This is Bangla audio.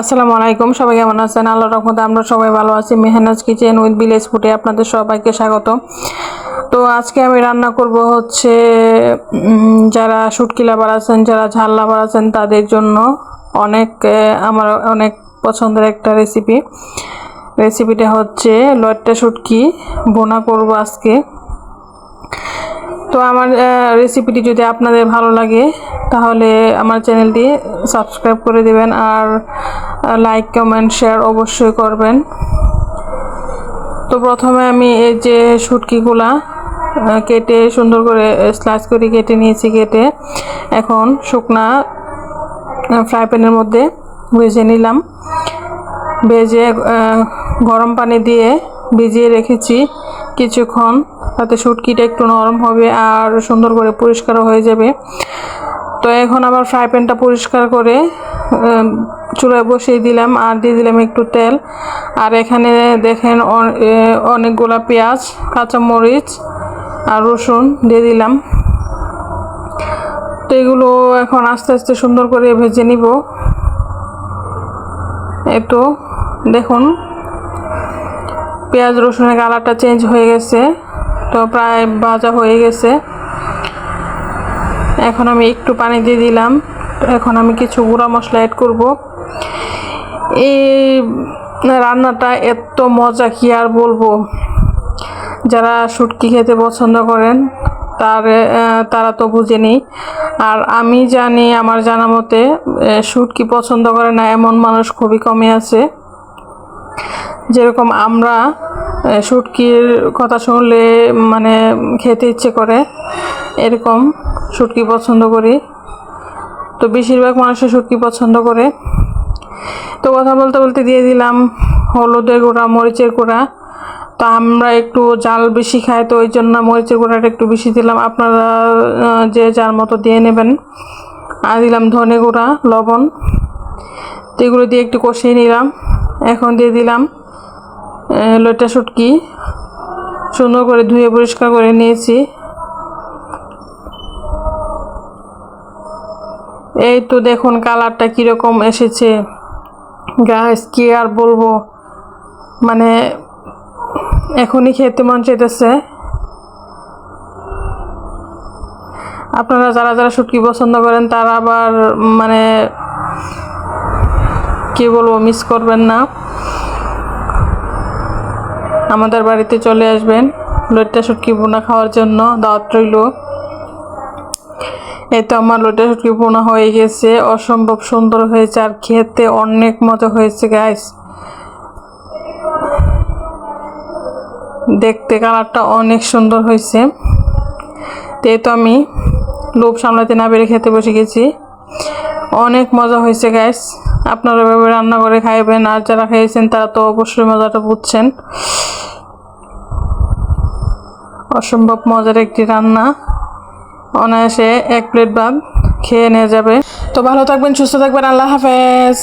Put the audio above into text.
আসসালামু আলাইকুম, সবাই কেমন আছেন? আল্লাহ রহমতে আমরা সবাই ভালো আছি। মেহনাজ কিচেন উইথ ভিলেজ ফুটে আপনাদের সবাইকে স্বাগত। তো আজকে আমি রান্না করব হচ্ছে যারা শুটকি লাভার আছেন, যারা ঝাল লাভার আছেন, তাদের জন্য অনেক আমার অনেক পছন্দের একটা রেসিপি রেসিপিটা হচ্ছে লটটা শুটকি। বোনা করব আজকে। তো আমার রেসিপিটি যদি আপনাদের ভালো লাগে, তাহলে আমার চ্যানেলটি সাবস্ক্রাইব করে দেবেন আর লাইক কমেন্ট শেয়ার অবশ্যই করবেন। তো প্রথমে আমি এই যে শুটকিগুলা কেটে সুন্দর করে স্লাইস করে কেটে নিয়েছি কেটে, এখন শুকনা ফ্রাই প্যানের মধ্যে ভেজে নিলাম। ভেজে গরম পানি দিয়ে ভিজিয়ে রেখেছি কিছুক্ষণ। তাতে শুটকিটা একটু নরম হবে আর সুন্দর করে পরিষ্কারও হয়ে যাবে। তো এখন আবার ফ্রাই প্যানটা পরিষ্কার করে চুলায় বসিয়ে দিলাম আর দিয়ে দিলাম একটু তেল। আর এখানে দেখেন অনেকগুলা পেঁয়াজ, কাঁচামরিচ আর রসুন দিয়ে দিলাম। তো এগুলো এখন আস্তে আস্তে সুন্দর করে ভেজে নিব। একটু দেখুন, পেঁয়াজ রসুনের কালারটা চেঞ্জ হয়ে গেছে। তো প্রায় ভাজা হয়ে গেছে। এখন আমি একটু পানি দিয়ে দিলাম। এখন আমি কিছু গুঁড়া মশলা অ্যাড করব। এই রান্নাটা এত মজা, কি আর বলব? যারা শুটকি খেতে পছন্দ করেন, তার তারা তো বুঝেনি। আর আমি জানি, আমার জানা মতে শুটকি পছন্দ করে না এমন মানুষ খুবই কমই আছে। যেরকম আমরা শুটকির কথা শুনলে মানে খেতে ইচ্ছে করে, এরকম শুটকি পছন্দ করি। তো বেশিরভাগ মানুষের শুটকি পছন্দ করে। তো কথা বলতে বলতে দিয়ে দিলাম হলুদের গুঁড়া, মরিচের গুঁড়া। তো আমরা একটু জাল বেশি খাই, তো ওই জন্য মরিচের গুঁড়াটা একটু বেশি দিলাম। আপনারা যে যার মতো দিয়ে নেবেন। আর দিলাম ধনে গুঁড়া, লবণ। তো এগুলো দিয়ে একটু কষিয়ে নিলাম। এখন দিয়ে দিলাম লইটা শুটকি সুন্দর করে ধুয়ে পরিষ্কার করে নিয়েছি। এই তো দেখুন কালারটা কীরকম এসেছে। গাছ কি আর বলব? মানে এখনই খেতে মন চাইতেছে। আপনারা যারা যারা শুটকি পছন্দ করেন, তারা আবার মানে কি বলব মিস করবেন না। আমাদের বাড়িতে চলে আসবেন। লইট্টা শুটকি বোনা খাওয়ার জন্য দাওয়াত রইল। এই তো আমার লোটা শুটকি পোনা হয়ে গেছে। অসম্ভব সুন্দর হয়েছে আর খেতে অনেক মজা হয়েছে গাইস দেখতে কালারটা অনেক সুন্দর হয়েছে। তো এই তো আমি লোভ সামলাতে না পেরে খেতে বসে গেছি। অনেক মজা হয়েছে গ্যাস আপনারা এভাবে রান্না করে খাইবেন, আর যারা খেয়েছেন তারা তো অবশ্যই মজাটা বুঝছেন। অসম্ভব মজার একটি রান্না। অনায়াসে এক প্লেট ভাত খেয়ে নিয়ে যাবে। তো ভালো থাকবেন, সুস্থ থাকবেন, আল্লাহ হাফেজ।